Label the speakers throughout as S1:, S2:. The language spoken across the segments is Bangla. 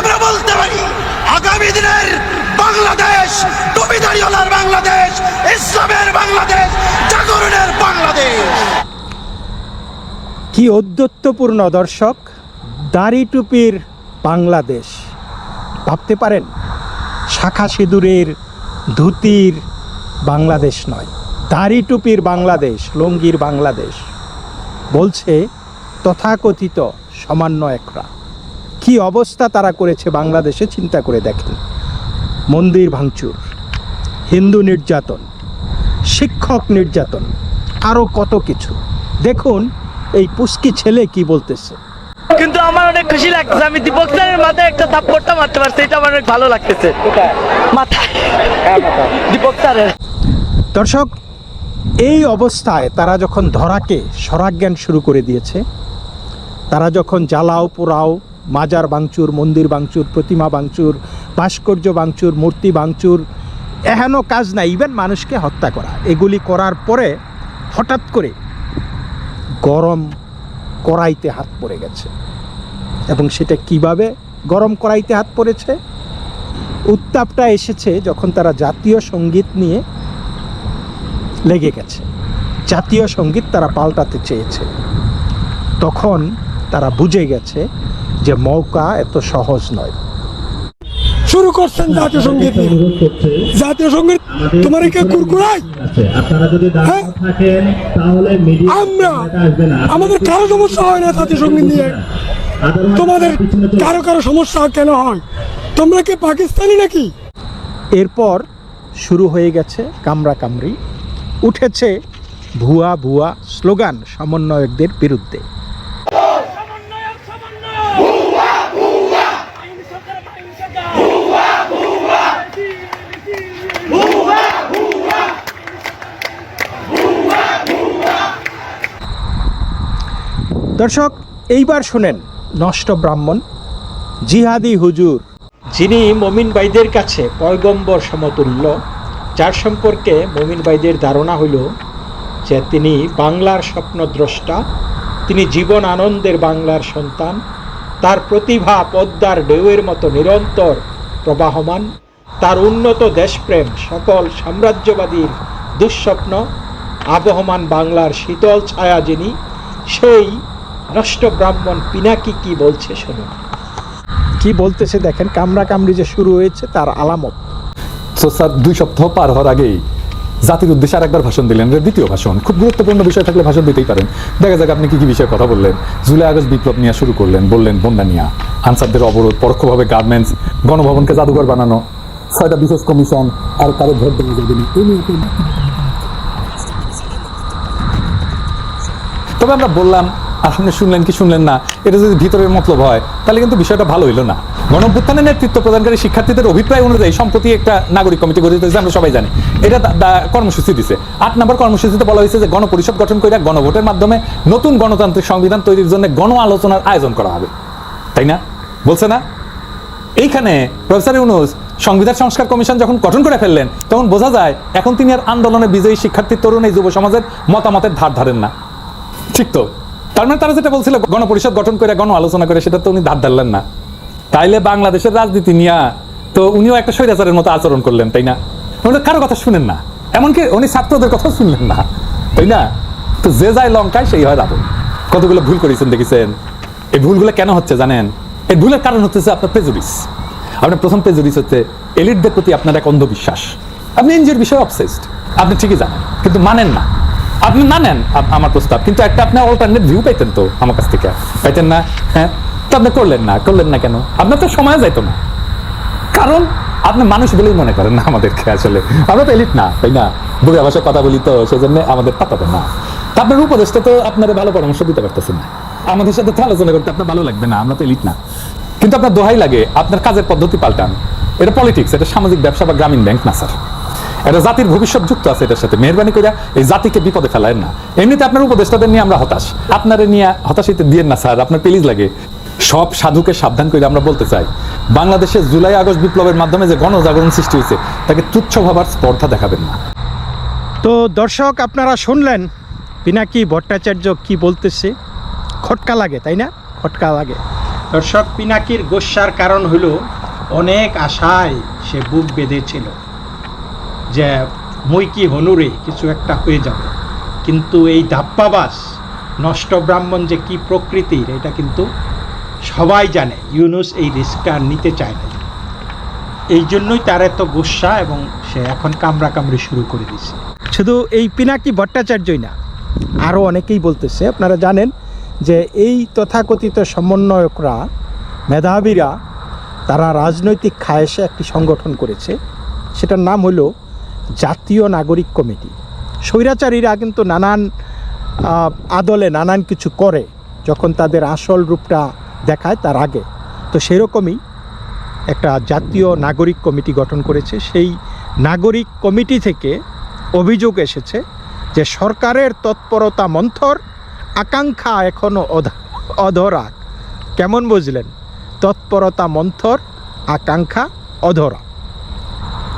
S1: আমরা বলতে পারি, আগামী দিনের বাংলাদেশ বাংলাদেশ, ইসলামের বাংলাদেশ, জাগরণের বাংলাদেশ।
S2: কি ঔদ্ধত্যপূর্ণ দর্শক, দাড়ি টুপির বাংলাদেশ। ভাবতে পারেন, শাখা সিঁদুরের ধুতির বাংলাদেশ নয়, দাড়ি টুপির বাংলাদেশ, লঙ্গির বাংলাদেশ। বলছে, তথাকথিত সমন্বয়করা। কি অবস্থা তারা করেছে বাংলাদেশে চিন্তা করে দেখেন। মন্দির ভাঙচুর হিন্দু নির্যাতন শিক্ষক নির্যাতন আরও কত কিছু। দেখুন এই পুস্কি ছেলে কি বলতেছে।
S3: কিন্তু আমার অনেক খুশি লাগতেছে আমি দীপক স্যারের মাথায় একটা থাপ্পড়টা মারতে পারছি এটা আমার অনেক ভালো লাগতেছে। মাথায়। দীপক স্যারের।
S2: দর্শক এই অবস্থায় তারা যখন ধরাকে সরাজ্ঞান শুরু করে দিয়েছে তারা যখন জ্বালাও পোড়াও মাজার ভাঙচুর মন্দির বাংচুর, প্রতিমা বাংচুর, ভাস্কর্য ভাঙচুর মূর্তি ভাঙচুর এহেন কাজ না ইভেন মানুষকে হত্যা করা। এগুলি করার পরে হঠাৎ করে গরম কড়াইতে হাত পড়ে গেছে। এবং সেটা কীভাবে গরম কড়াইতে হাত পড়েছে? উত্তাপটা এসেছে যখন তারা জাতীয় সংগীত নিয়ে লেগে গেছে। জাতীয় সংগীত তারা পাল্টাতে চেয়েছে। তখন তারা বুঝে গেছে যে মৌকা এত সহজ নয়।
S4: শুরু করছেন জাতীয় সংগীত। জাতীয় সংগীত তোমার কে কুরকুরাই হ্যাঁ? আমরা আমাদের কারও সমস্যা হয় না জাতীয় সংগীত নিয়ে। তোমাদের কারও কারও সমস্যা কেন হয়? তোমরা কি পাকিস্তানি নাকি?
S2: এরপর শুরু হয়ে গেছে কামড়া কামড়ি উঠেছে ভুয়া ভুয়া স্লোগান সমন্বয়কদের বিরুদ্ধে। দর্শক, এইবার শোনেন নষ্ট ব্রাহ্মণ, জিহাদি হুজুর। যিনি মমিন ভাইদের কাছে পয়গম্বর সমতুল্য, যার সম্পর্কে মমিন ভাইদের ধারণা হইল যে তিনি বাংলার স্বপ্নদ্রষ্টা, তিনি জীবন আনন্দের বাংলার সন্তান, তার প্রতিভা পদ্মার ঢেউয়ের মতো নিরন্তর প্রবাহমান, তার উন্নত দেশপ্রেম সকল সাম্রাজ্যবাদীর দুঃস্বপ্ন, আবহমান বাংলার শীতল ছায়া যিনি, সেই নষ্ট ব্রাহ্মণ পিনাকি কি বলছে শুনুন কি বলতেছে দেখেন কামড়া কামড়ি যে শুরু হয়েছে, তার আলামত।
S5: তো স্যার দুই সপ্তাহ পার হওয়ার আগেই জাতির উদ্দেশ্যে আর একবার ভাষণ দিলেন দ্বিতীয় ভাষণ। খুব গুরুত্বপূর্ণ বিষয় থাকলে ভাষণ দিতেই পারেন। দেখা যাক আপনি কি কি বিষয়ে কথা বললেন। জুলাই, আগস্ট বিপ্লব নিয়ে শুরু করলেন, বললেন, বন্যা নিয়ে। আনসারদের অবরোধ, পরোক্ষভাবে গার্মেন্টস, গণভবনকে জাদুঘর বানানো, ছয়টা বিশেষ কমিশন, আর কারও ভোট দেওয়া যাবে তবে আমরা বললাম আসলে শুনলেন কি শুনলেন না? এটা যদি ভিতরের মতলব হয়, তাহলে কিন্তু বিষয়টা ভালো হইল না। গণভ্যুত্থানের নেতৃত্ব প্রদানকারী শিক্ষার্থীদের অভিপ্রায় অনুযায়ী সম্প্রতি একটা নাগরিক কমিটি গঠিত হয়েছে, আমরা সবাই জানি। এটা কর্মসূচি দিছে। আট নম্বর কর্মসূচিতে বলা হয়েছে যে গণপরিষদ গঠন করে গণভোটের মাধ্যমে নতুন গণতান্ত্রিক সংবিধান তৈরির জন্য গণ আলোচনার আয়োজন করা হবে। তাই না? বলছে না? এইখানে প্রফেসর ইউনুস, সংবিধান সংস্কার কমিশন যখন গঠন করে ফেললেন, তখন বোঝা যায় এখন তিনি আর আন্দোলনে বিজয়ী শিক্ষার্থী, তরুণ এই যুব সমাজের মতামতের ধার ধারেন না। ঠিক তো? তার মানে তারা যেটা বলছিল, গণপরিষদ গঠন করে, গণ আলোচনা করে, সেটা তো উনি ধার ধারলেন না। তাইলে বাংলাদেশের রাজনীতি নিয়া তো উনিও একটা স্বৈরাচারের মতো আচরণ করলেন, তাই না? উনি কারও কথা শুনেন না। এমনকি উনি ছাত্রদের কথা শুনলেন না, তাই না? তো যে যায় লঙ্কায় সেই হয় রাবণ। কতগুলো ভুল করেছেন দেখেছেন? এই ভুলগুলো কেন হচ্ছে জানেন? এই ভুলের কারণ হচ্ছে আপনার প্রেজুডিস আপনার প্রথম প্রেজুডিস হচ্ছে এলিটদের প্রতি আপনার এক অন্ধবিশ্বাস। আপনি এনজিওর বিষয়ে অবসেসড আপনি ঠিকই জানেন, কিন্তু মানেন না। আপনি মানেন আপ- আমার প্রস্তাব, কিন্তু একটা আপনি অল্টারনেট ভিউ পাইতেন তো আমার কাছ থেকে। পাইতেন না হ্যাঁ? তো আপনি করলেন না করলেন না কেন? আপনার তো সময় যাইতো না। কারণ আপনি মানুষ বলেই মনে করেন না আমাদেরকে আসলে। আমরা তো এলিট না, তাই না? বুড়া ভাষায় কথা বলি তো, সেজন্য আমাদের পাতাতে না। আপনার উপদেশটা তো আপনার ভালো পরামর্শ দিতে পারতেছেন না। আমাদের সাথে তো আলোচনা করতে আপনার ভালো লাগবে না, আমরা তো এলিট না। কিন্তু আপনার দোহাই লাগে, আপনার কাজের পদ্ধতি পাল্টান। এটা পলিটিক্স এটা সামাজিক ব্যবসা বা গ্রামীণ ব্যাংক না স্যার এটা জাতির ভবিষ্যৎ যুক্ত আছে এটার সাথে। মেহরবানি করে এই জাতিকে বিপদে ফেলায় না। এমনিতে আপনার উপদেষ্টাদের নিয়ে আমরা হতাশ। আপনারে নিয়ে হতাশিতে দিয়ে না স্যার। আপনার প্লিজ লাগে। সব সাধুকে সাবধান করে আমরা বলতে চাই বাংলাদেশে জুলাই আগস্ট বিপ্লবের মাধ্যমে যে গণজাগরণ সৃষ্টি হয়েছে তাকে তুচ্ছ ভাবার স্পর্ধা দেখাবেন না।
S2: তো দর্শক আপনারা শুনলেন পিনাকি ভট্টাচার্য কি বলতেছে? খটকা লাগে তাই না? খটকা লাগে। দর্শক পিনাকির গোস্বার কারণ হলো অনেক আশায় সে বুক বেঁধেছিল। যে মই কি হনুরে কিছু একটা হয়ে যাবে। কিন্তু এই ধাপ্পাবাস, নষ্ট ব্রাহ্মণ যে কি প্রকৃতির, এটা কিন্তু সবাই জানে। ইউনুস এই রিস্কটা নিতে চায় না এই জন্যই তার এত গোস্বা এবং সে এখন কামড়া কামড়ি শুরু করে দিছে। শুধু এই পিনাকি ভট্টাচার্যই না আরও অনেকেই বলতেছে, আপনারা জানেন যে এই তথাকথিত সমন্বয়করা, মেধাবীরা, তারা রাজনৈতিক খায়েশে একটি সংগঠন করেছে। সেটার নাম হলো জাতীয় নাগরিক কমিটি। স্বৈরাচারীরা কিন্তু নানান আদলে নানান কিছু করে যখন তাদের আসল রূপটা দেখায় তার আগে। তো সেরকমই একটা জাতীয় নাগরিক কমিটি গঠন করেছে। সেই নাগরিক কমিটি থেকে অভিযোগ এসেছে যে সরকারের তৎপরতা মন্থর, আকাঙ্ক্ষা এখনও অধরা কেমন বুঝলেন? তৎপরতা মন্থর, আকাঙ্ক্ষা অধরা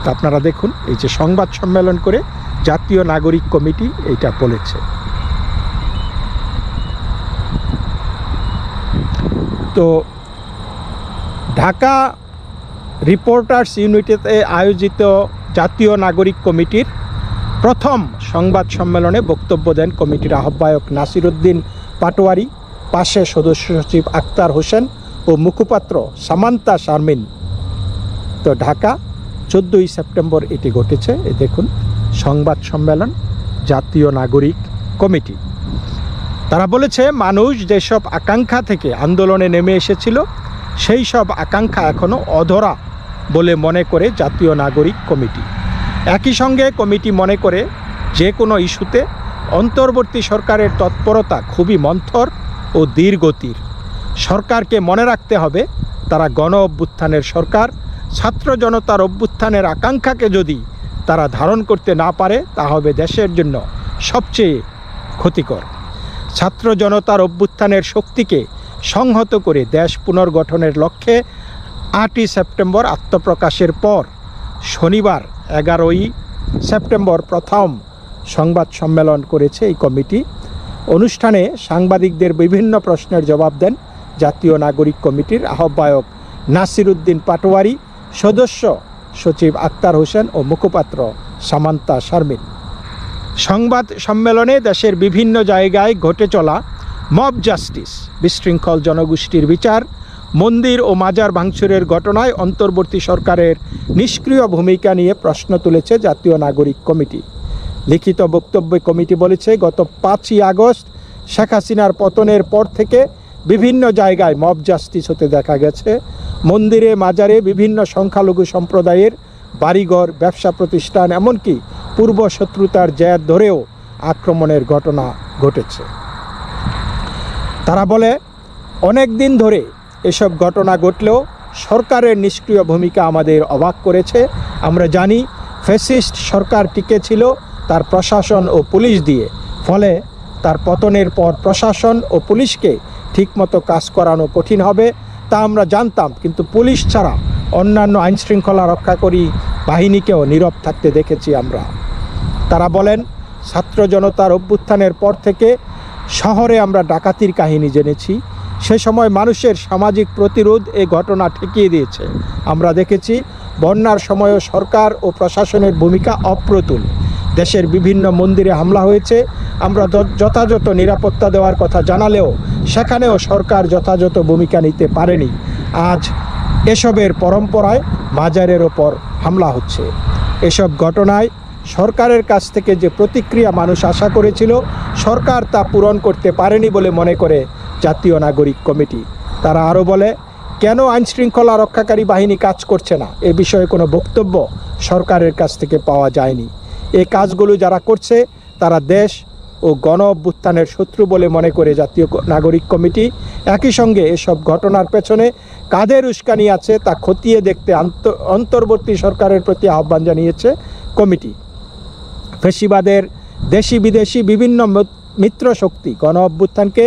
S2: তো আপনারা দেখুন, এই যে সংবাদ সম্মেলন করে জাতীয় নাগরিক কমিটি এইটা বলেছে। তো ঢাকা রিপোর্টার্স ইউনিটিতে আয়োজিত জাতীয় নাগরিক কমিটির প্রথম সংবাদ সম্মেলনে বক্তব্য দেন কমিটির আহ্বায়ক নাসিরুদ্দিন পাটোয়ারি, পাশে সদস্য সচিব আক্তার হোসেন ও মুখপাত্র সামান্তা শারমিন। তো ঢাকা চোদ্দোই সেপ্টেম্বর এটি ঘটেছে। এ দেখুন, সংবাদ সম্মেলন, জাতীয় নাগরিক কমিটি। তারা বলেছে, মানুষ যেসব আকাঙ্ক্ষা থেকে আন্দোলনে নেমে এসেছিল, সেই সব আকাঙ্ক্ষা এখনও অধরা বলে মনে করে জাতীয় নাগরিক কমিটি। একই সঙ্গে কমিটি মনে করে, যে কোনো ইস্যুতে অন্তর্বর্তী সরকারের তৎপরতা খুবই মন্থর ও ধীরগতির। সরকারকে মনে রাখতে হবে, তারা গণ অভ্যুত্থানের সরকার ছাত্র জনতার অভ্যুত্থানের আকাঙ্ক্ষাকে যদি তারা ধারণ করতে না পারে, তা হবে দেশের জন্য সবচেয়ে ক্ষতিকর। ছাত্র জনতার অভ্যুত্থানের শক্তিকে সংহত করে দেশ পুনর্গঠনের লক্ষ্যে আটই সেপ্টেম্বর আত্মপ্রকাশের পর শনিবার এগারোই সেপ্টেম্বর প্রথম সংবাদ সম্মেলন করেছে এই কমিটি। অনুষ্ঠানে সাংবাদিকদের বিভিন্ন প্রশ্নের জবাব দেন জাতীয় নাগরিক কমিটির আহ্বায়ক নাসিরুদ্দিন পাটোয়ারি সদস্য সচিব আক্তার হোসেন ও মুখপাত্র সামান্তা শারমিন। সংবাদ সম্মেলনে দেশের বিভিন্ন জায়গায় ঘটে চলা মব জাস্টিস, বিশৃঙ্খল জনগোষ্ঠীর বিচার, মন্দির ও মাজার ভাঙচুরের ঘটনায় অন্তর্বর্তী সরকারের নিষ্ক্রিয় ভূমিকা নিয়ে প্রশ্ন তুলেছে জাতীয় নাগরিক কমিটি। লিখিত বক্তব্যে কমিটি বলেছে, গত পাঁচই আগস্ট শেখ হাসিনার পতনের পর থেকে বিভিন্ন জায়গায় মব জাস্টিস হতে দেখা গেছে। মন্দিরে, মাজারে বিভিন্ন সংখ্যালঘু সম্প্রদায়ের বাড়িঘর, ব্যবসা প্রতিষ্ঠান, এমনকি পূর্ব শত্রুতার জের ধরেও আক্রমণের ঘটনা ঘটেছে। তারা বলে, অনেক দিন ধরে এসব ঘটনা ঘটলেও সরকারের নিষ্ক্রিয় ভূমিকা আমাদের অবাক করেছে। আমরা জানি, ফ্যাসিস্ট সরকার টিকে ছিল তার প্রশাসন ও পুলিশ দিয়ে। ফলে তার পতনের পর প্রশাসন ও পুলিশকে ঠিকমতো কাজ করানো কঠিন হবে, তা আমরা জানতাম, কিন্তু পুলিশ ছাড়া অন্যান্য আইনশৃঙ্খলা রক্ষাকারী বাহিনীকেও নীরব থাকতে দেখেছি আমরা। তারা বলেন, ছাত্র জনতার অভ্যুত্থানের পর থেকে শহরে আমরা ডাকাতির কাহিনী জেনেছি। সে সময় মানুষের সামাজিক প্রতিরোধ এ ঘটনা ঠেকিয়ে দিয়েছে। আমরা দেখেছি, বন্যার সময়ও সরকার ও প্রশাসনের ভূমিকা অপ্রতুল। দেশের বিভিন্ন মন্দিরে হামলা হয়েছে। আমরা যথাযথ নিরাপত্তা দেওয়ার কথা জানালেও সেখানেও সরকার যথাযথ ভূমিকা নিতে পারেনি। আজ এসবের পরম্পরায় মাজারের ওপর হামলা হচ্ছে। এসব ঘটনায় সরকারের কাছ থেকে যে প্রতিক্রিয়া মানুষ আশা করেছিল, সরকার তা পূরণ করতে পারেনি বলে মনে করে জাতীয় নাগরিক কমিটি। তারা আরও বলে, কেন আইনশৃঙ্খলা রক্ষাকারী বাহিনী কাজ করছে না? এ বিষয়ে কোনো বক্তব্য সরকারের কাছ থেকে পাওয়া যায়নি। এই কাজগুলো যারা করছে, তারা দেশ ও গণ অভ্যুত্থানের শত্রু বলে মনে করে জাতীয় নাগরিক কমিটি। একই সঙ্গে এসব ঘটনার পেছনে কাদের উস্কানি আছে তা খতিয়ে দেখতে অন্তর্বর্তী সরকারের প্রতি আহ্বান জানিয়েছে কমিটি। ফেসিবাদের দেশি বিদেশি বিভিন্ন মিত্র শক্তি গণ অভ্যুত্থানকে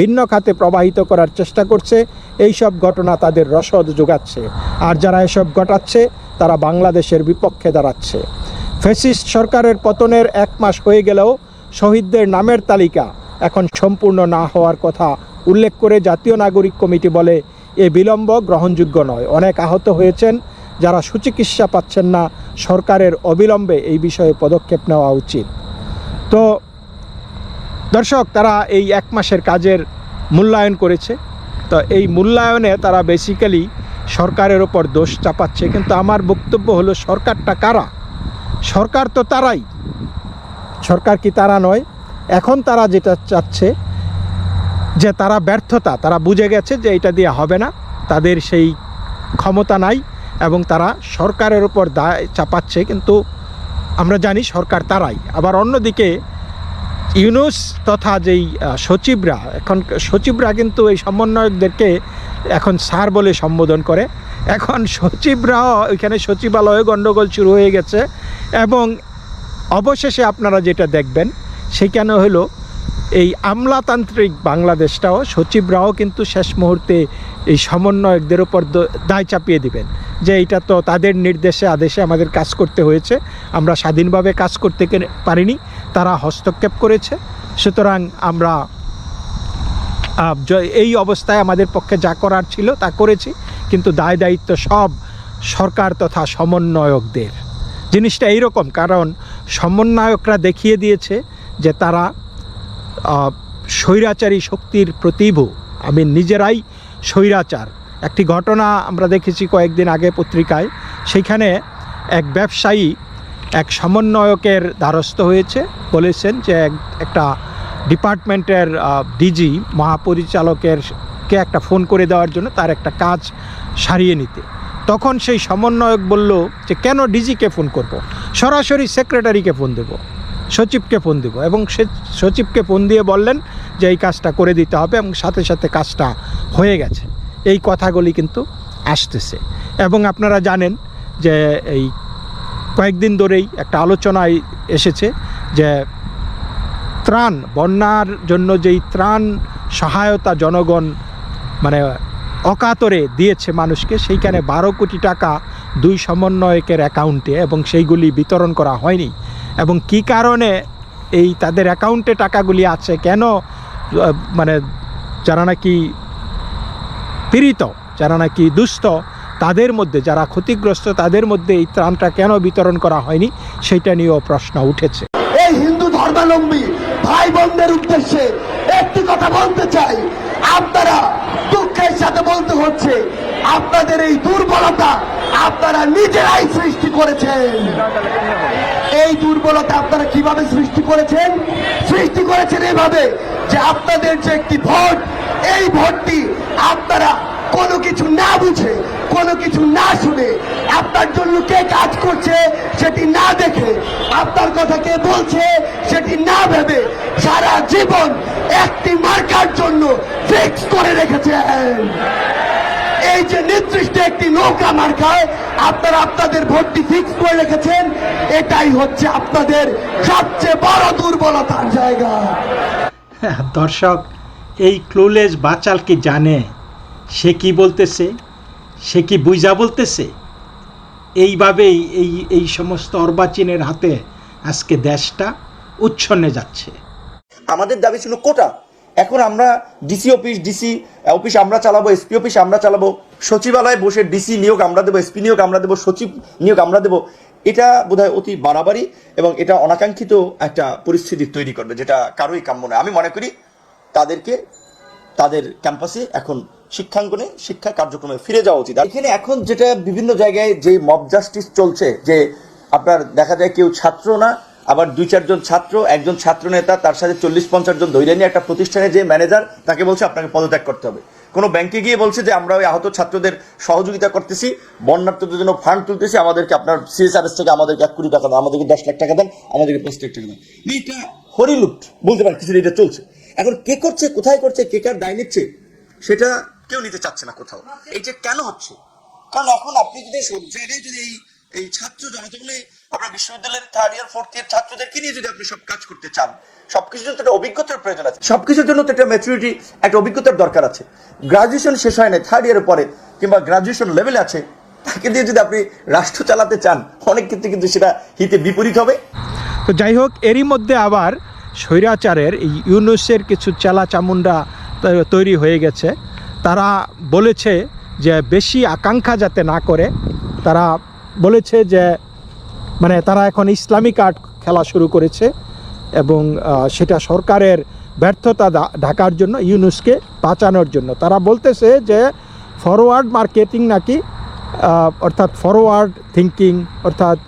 S2: ভিন্ন খাতে প্রবাহিত করার চেষ্টা করছে। এই সব ঘটনা তাদের রসদ যোগাচ্ছে। আর যারা এসব ঘটাচ্ছে, তারা বাংলাদেশের বিপক্ষে দাঁড়াচ্ছে। ফেসিস্ট সরকারের পতনের এক মাস হয়ে গেলেও শহীদদের নামের তালিকা এখন সম্পূর্ণ না হওয়ার কথা উল্লেখ করে জাতীয় নাগরিক কমিটি বলে এ বিলম্ব গ্রহণযোগ্য নয়। অনেক আহত হয়েছেন, যারা সুচিকিৎসা পাচ্ছেন না। সরকারের অবিলম্বে এই বিষয়ে পদক্ষেপ নেওয়া উচিত। তো দর্শক, তারা এই এক মাসের কাজের মূল্যায়ন করেছে। তো এই মূল্যায়নে তারা বেসিক্যালি সরকারের ওপর দোষ চাপাচ্ছে। কিন্তু আমার বক্তব্য হলো, সরকারটা কারা? সরকার তো তারাই। সরকার কি তারা নয়? এখন তারা যেটা চাচ্ছে, যে তারা ব্যর্থতা, তারা বুঝে গেছে যে এটা দিয়ে হবে না, তাদের সেই ক্ষমতা নাই এবং তারা সরকারের উপর দায় চাপাচ্ছে, কিন্তু আমরা জানি সরকার তারাই। আবার অন্যদিকে ইউনুস তথা যেই সচিবরা, এখন সচিবরা কিন্তু এই সমন্বয়কদেরকে এখন স্যার বলে সম্বোধন করে। এখন সচিবরাও ওইখানে সচিবালয়ে গণ্ডগোল শুরু হয়ে গেছে এবং অবশেষে আপনারা যেটা দেখবেন সেখানে হলো? এই আমলাতান্ত্রিক বাংলাদেশটাও সচিবরাও কিন্তু শেষ মুহূর্তে এই সমন্বয়কদের ওপর দায় চাপিয়ে দিবেন যে এটা তো তাদের নির্দেশে, আদেশে আমাদের কাজ করতে হয়েছে, আমরা স্বাধীনভাবে কাজ করতে পারিনি, তারা হস্তক্ষেপ করেছে। সুতরাং আমরা এই অবস্থায় আমাদের পক্ষে যা করার ছিল তা করেছি। কিন্তু দায় দায়িত্ব সব সরকার তথা সমন্বয়কদের। জিনিসটা এইরকম, কারণ সমন্বয়করা দেখিয়ে দিয়েছে যে তারা স্বৈরাচারী শক্তির প্রতিভু। আমি নিজেরাই স্বৈরাচার। একটি ঘটনা আমরা দেখেছি কয়েকদিন আগে পত্রিকায়। সেইখানে এক ব্যবসায়ী এক সমন্বয়কের দ্বারস্থ হয়েছে। বলেছেন যে এক- একটা ডিপার্টমেন্টের ডিজি, মহাপরিচালকের কে একটা ফোন করে দেওয়ার জন্য তার একটা কাজ সারিয়ে নিতে। তখন সেই সমন্বয়ক বলল যে, কেন ডিজিকে ফোন করব? সরাসরি সেক্রেটারিকে ফোন দেবো, সচিবকে ফোন দেবো। এবং সে, সচিবকে ফোন দিয়ে বললেন যে, এই কাজটা করে দিতে হবে এবং সাথে সাথে কাজটা হয়ে গেছে। এই কথাগুলি কিন্তু আসতেছে। এবং আপনারা জানেন যে, এই কয়েকদিন ধরেই একটা আলোচনায় এসেছে যে, ত্রাণ, বন্যার জন্য যেই ত্রাণ সহায়তা জনগণ মানে অকাতরে দিয়েছে মানুষকে, সেইখানে বারো কোটি টাকা দুই সমন্বয়কের অ্যাকাউন্টে এবং সেইগুলি বিতরণ করা হয়নি। এবং কি কারণে এই তাদের অ্যাকাউন্টে টাকাগুলি আছে, কেন মানে যারা নাকি পীড়িত, যারা নাকি দুস্থ, তাদের মধ্যে, যারা ক্ষতিগ্রস্ত, তাদের মধ্যে এই ত্রাণটা কেন বিতরণ করা হয়নি, সেইটা নিয়েও প্রশ্ন উঠেছে।
S1: এই হিন্দু ধর্মাবলম্বী ভাই বোনদের উদ্দেশ্যে একটি কথা বলতে চাই। আপনারা দুঃখের সাথে বলতে হচ্ছে, আপনাদের এই দুর্বলতা আপনারা নিজেরাই সৃষ্টি করেছেন। এই দুর্বলতা আপনারা কীভাবে সৃষ্টি করেছেন? সৃষ্টি করেছেন এভাবে যে আপনাদের যে একটি ভোট, এই ভোটটি আপনারা কোনো কিছু না বুঝে, কোনো কিছু না শুনে আপনার জন্য কে কাজ করছে সেটি না দেখে আপনার কথা কে বলছে সেটি না ভেবে সারা জীবন একটি মার্কার জন্য ফিক্স করে রেখেছেন। এই যে নির্দিষ্ট একটি নৌকা মার্কায় আপনারা আপনাদের ভোটটি ফিক্স করে রেখেছেন এটাই হচ্ছে আপনাদের সবচেয়ে বড় দুর্বলতার জায়গা।
S2: দর্শক এই ক্লুলেস বাচাল কি জানে? সে কি বলতেছে? সে কি বুঝা বলতেছে? এইভাবেই এই এই সমস্ত অর্বাচীনের হাতে আজকে দেশটা উচ্ছন্নে যাচ্ছে।
S6: আমাদের দাবি ছিল কোটা। এখন আমরা ডিসি অফিস ডিসি অফিস আমরা চালাবো এসপি অফিস আমরা চালাবো, সচিবালয়ে বসে ডিসি নিয়োগ আমরা দেবো এসপি নিয়োগ আমরা দেবো, সচিব নিয়োগ আমরা দেবো, এটা বোধহয় অতি বাড়াবাড়ি এবং এটা অনাকাঙ্ক্ষিত একটা পরিস্থিতি তৈরি করবে, যেটা কারোই কাম্য নয়। আমি মনে করি তাদেরকে, তাদের ক্যাম্পাসে এখন শিক্ষাঙ্গনে শিক্ষা কার্যক্রমে ফিরে যাওয়া উচিত। এখানে এখন যেটা বিভিন্ন জায়গায় যে মব জাস্টিস চলছে, যে আপনার দেখা যায় কেউ ছাত্র না আবার দুই চারজন ছাত্র, একজন ছাত্র নেতা, তার সাথে চল্লিশ পঞ্চাশ জন ধৈর্য নিয়ে একটা প্রতিষ্ঠানে যে ম্যানেজার, তাকে বলছে আপনাকে পদত্যাগ করতে হবে। কোনো ব্যাংকে গিয়ে বলছে যে, আমরা ওই আহত ছাত্রদের সহযোগিতা করতেছি, বন্যার্থদের জন্য ফান্ড তুলতেছি, আমাদেরকে আপনার সিএসআরএস থেকে আমাদেরকে এক কোটি টাকা দেন, আমাদেরকে দশ লাখ টাকা দেন, আমাদেরকে পাঁচ লাখ টাকা দেন। এটা হরিলুট বলতে পারেন কিছু এটা চলছে। এখন কে করছে, কোথায় করছে, কে কার দায় নিচ্ছে, সেটা কেউ নিতে চাচ্ছে না কোথাও। এই যে কেন হচ্ছে? কারণ এখন আপনি যদি সব জায়গায় যদি এই এই ছাত্র জনতাগুলো আপনার বিশ্ববিদ্যালয়ের থার্ড ইয়ার ফোর্থ ইয়ার ছাত্রদেরকে নিয়ে যদি আপনি সব কাজ করতে চান, সবকিছুর জন্য একটা অভিজ্ঞতার প্রয়োজন আছে। সবকিছুর জন্য তো একটা ম্যাচুরিটি একটা অভিজ্ঞতার দরকার আছে। গ্রাজুয়েশন শেষ হয় না থার্ড ইয়ারের পরে, কিংবা গ্রাজুয়েশন লেভেলে আছে, তাকে দিয়ে যদি আপনি রাষ্ট্র চালাতে চান, অনেক ক্ষেত্রে কিন্তু সেটা হিতে বিপরীত হবে।
S2: তো যাই হোক, এরই মধ্যে আবার স্বৈরাচারের এই ইউনুসের কিছু চালা চামুন্ডা তৈরি হয়ে গেছে। তারা বলেছে যে বেশি আকাঙ্ক্ষা যাতে না করে, তারা বলেছে যে মানে তারা এখন ইসলামিক আর্ট খেলা শুরু করেছে এবং সেটা সরকারের ব্যর্থতা ঢাকার জন্য, ইউনুসকে বাঁচানোর জন্য। তারা বলতেছে যে ফরওয়ার্ড মার্কেটিং নাকি অর্থাৎ ফরওয়ার্ড থিঙ্কিং অর্থাৎ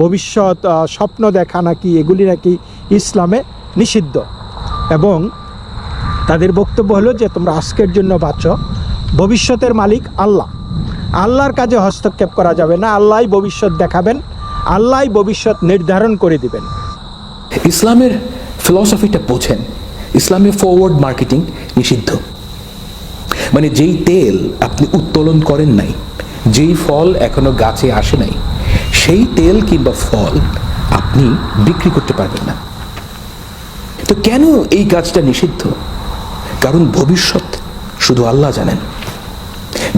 S2: ভবিষ্যৎ স্বপ্ন দেখা নাকি, এগুলি নাকি ইসলামে নিষিদ্ধ। এবং তাদের বক্তব্য হলো যে, তোমরা আজকের জন্য বাঁচো। ভবিষ্যতের মালিক আল্লাহ। আল্লাহর কাজে হস্তক্ষেপ করা যাবে না। আল্লাহ ভবিষ্যৎ দেখাবেন, আল্লাহ ভবিষ্যৎ নির্ধারণ করে দিবেন।
S7: ইসলামের ফিলসফিটা বোঝেন। ইসলামে ফরওয়ার্ড মার্কেটিং নিষিদ্ধ। মানে যেই তেল আপনি উত্তোলন করেন নাই, যেই ফল এখনও গাছে আসে নাই, সেই তেল কিংবা ফল আপনি বিক্রি করতে পারবেন না। তো কেন এই কাজটা নিষিদ্ধ? কারণ ভবিষ্যৎ শুধু আল্লাহ জানেন।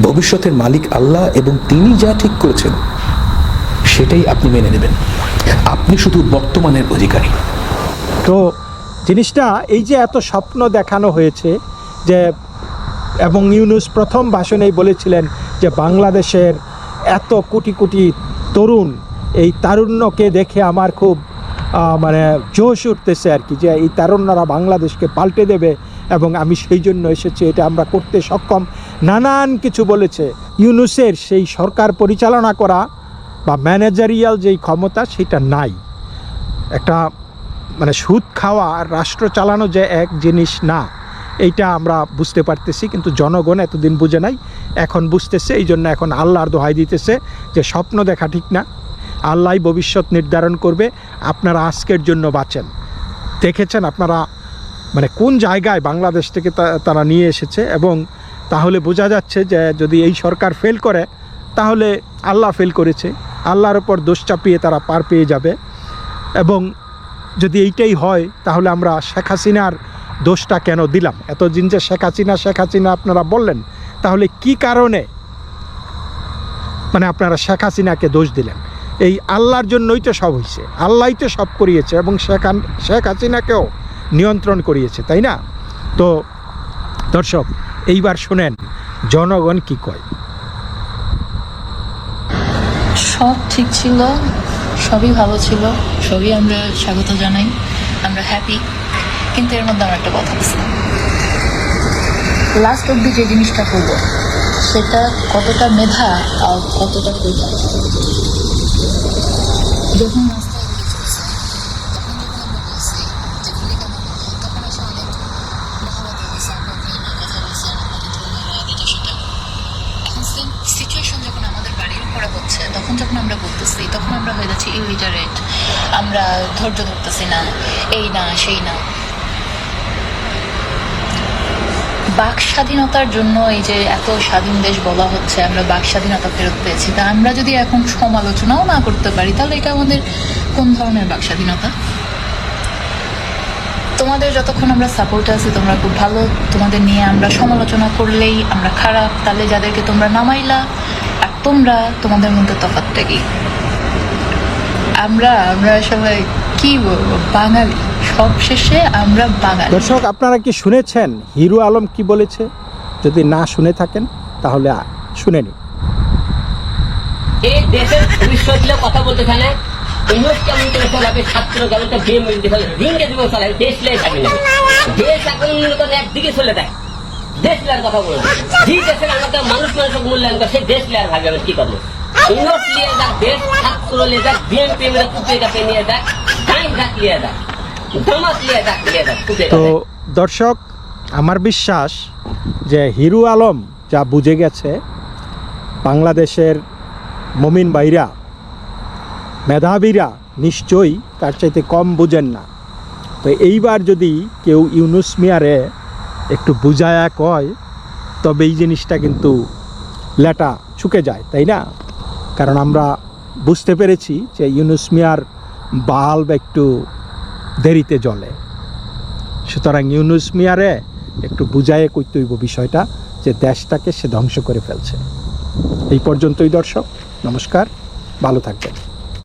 S7: ভবিষ্যতের মালিক আল্লাহ এবং তিনি যা ঠিক করেছেন, সেটাই আপনি মেনে নেবেন। আপনি শুধু বর্তমানের অধিকারী।
S2: তো জিনিসটা এই যে এত স্বপ্ন দেখানো হয়েছে যে, এবং ইউনুস প্রথম ভাষণেই বলেছিলেন যে, বাংলাদেশের এত কোটি কোটি তরুণ এই তারুণ্যকে দেখে আমার খুব মানে জোশ উঠতেছে আর কি, যে এই তারুণ্যরা বাংলাদেশকে পাল্টে দেবে। এবং আমি সেই জন্য এসেছি, এটা আমরা করতে সক্ষম। নানান কিছু বলেছে। ইউনুসের সেই সরকার পরিচালনা করা বা ম্যানেজারিয়াল যেই ক্ষমতা, সেটা নাই। একটা মানে সুদ খাওয়া আর রাষ্ট্র চালানো যে এক জিনিস না, এইটা আমরা বুঝতে পারতেছি, কিন্তু জনগণ এতদিন বুঝে নাই, এখন বুঝতেছে, এই জন্য এখন আল্লাহর দোহাই দিতেছে যে স্বপ্ন দেখা ঠিক না। আল্লাহ ভবিষ্যৎ নির্ধারণ করবে, আপনারা আজকের জন্য বাঁচেন। দেখেছেন আপনারা মানে কোন জায়গায় বাংলাদেশ থেকে তারা নিয়ে এসেছে এবং তাহলে বোঝা যাচ্ছে যে যদি এই সরকার ফেল করে, তাহলে আল্লাহ ফেল করেছে। আল্লাহর ওপর দোষ চাপিয়ে তারা পার পেয়ে যাবে। এবং যদি এইটাই হয়, তাহলে আমরা শেখ হাসিনার দোষটা কেন দিলাম? এত দিন যে শেখ হাসিনা শেখ হাসিনা আপনারা বললেন, তাহলে কি কারণে মানে আপনারা শেখ হাসিনাকে দোষ দিলেন? এই আল্লাহর জন্যই তো সব হয়েছে আল্লাহই তো সব করিয়েছে এবং শেখান শেখ হাসিনাকেও নিয়ন্ত্রণ করিয়েছে, তাই না? তো দর্শক, এইবার শোনেন, জনগণ কি কয়?
S8: সব ঠিক ছিল, সবই ভালো ছিল, সবই আমরা স্বাগত জানাই, আমরা হ্যাপি কিন্তু এর মধ্যে আমার একটা কথা আছে। লাস্ট অব্দি যে জিনিসটা করব, সেটা কতটা মেধা আর কতটা প্রভা যখন রাস্তায় গুলি চলছে তখন যখন আমরা বলছি যে গুলি কেন হলো তখন এসে অনেক মহাবাদ হয়েছে আমরা প্রেমে কথা বলছি আমাদের ধর্মীয় এটা সেটা এখন সেম সিচুয়েশন যখন আমাদের বাড়ির উপরে হচ্ছে তখন যখন আমরা বলতেছি তখন আমরা হয়ে যাচ্ছি ইলিটারেট আমরা ধৈর্য ধরতেছি, না, এই না, সেই না। বাক স্বাধীনতার জন্য এই যে এত স্বাধীন দেশ বলা হচ্ছে, আমরা বাক স্বাধীনতা ফেরত পেয়েছি। তা আমরা যদি এখন সমালোচনাও না করতে পারি, তাহলে এটা আমাদের কোন ধরনের বাক স্বাধীনতা? তোমাদের যতক্ষণ আমরা সাপোর্টে আছি, তোমরা খুব ভালো। তোমাদের নিয়ে আমরা সমালোচনা করলেই আমরা খারাপ। তাহলে যাদেরকে তোমরা নামাইলা তোমরা তোমাদের মধ্যে তফাৎটা কি? আমরা আমরা সবাই কি বলব? বাঙালি। সব শেষে আমরা বাঙালি।
S2: দর্শক আপনারা কি শুনেছেন হিরো আলম কি বলেছে? যদি না শুনে থাকেন তাহলে শুনে নিন।
S9: এই দেশের ভবিষ্যৎ নিয়ে কথা বলতে চায় ইউনুস কেমন করে চালাবে ছাত্র কেমন রিঙ্গে দিব চালাবে দেশ এখন একদিকে চলে দেয় কথা বলব। যে দেশের আমাদের মানুষ মানুষের মূল্যায়ন করে সেই ভাবে আমি কি করব? যাক ছাত্র যাক বিএনপি কাপে নিয়ে যাক যাক যাক যাক
S2: তো দর্শক আমার বিশ্বাস যে হিরু আলম যা বুঝে গেছে বাংলাদেশের মমিন বাইরা মেধাবীরা নিশ্চয়ই তার চাইতে কম বুঝেন না। তো এইবার যদি কেউ ইউনুস মিয়ারে একটু বুঝায়া কয়, তবে এই জিনিসটা কিন্তু লেটা ছুকে যায়, তাই না? কারণ আমরা বুঝতে পেরেছি যে ইউনুস মিয়ার বাল্ব একটু দেরিতে জ্বলে। সুতরাং ইউনুস মিয়ারে একটু বুঝায়ে কইতে হইব বিষয়টা যে দেশটাকে সে ধ্বংস করে ফেলছে। এই পর্যন্তই দর্শক, নমস্কার, ভালো থাকবেন।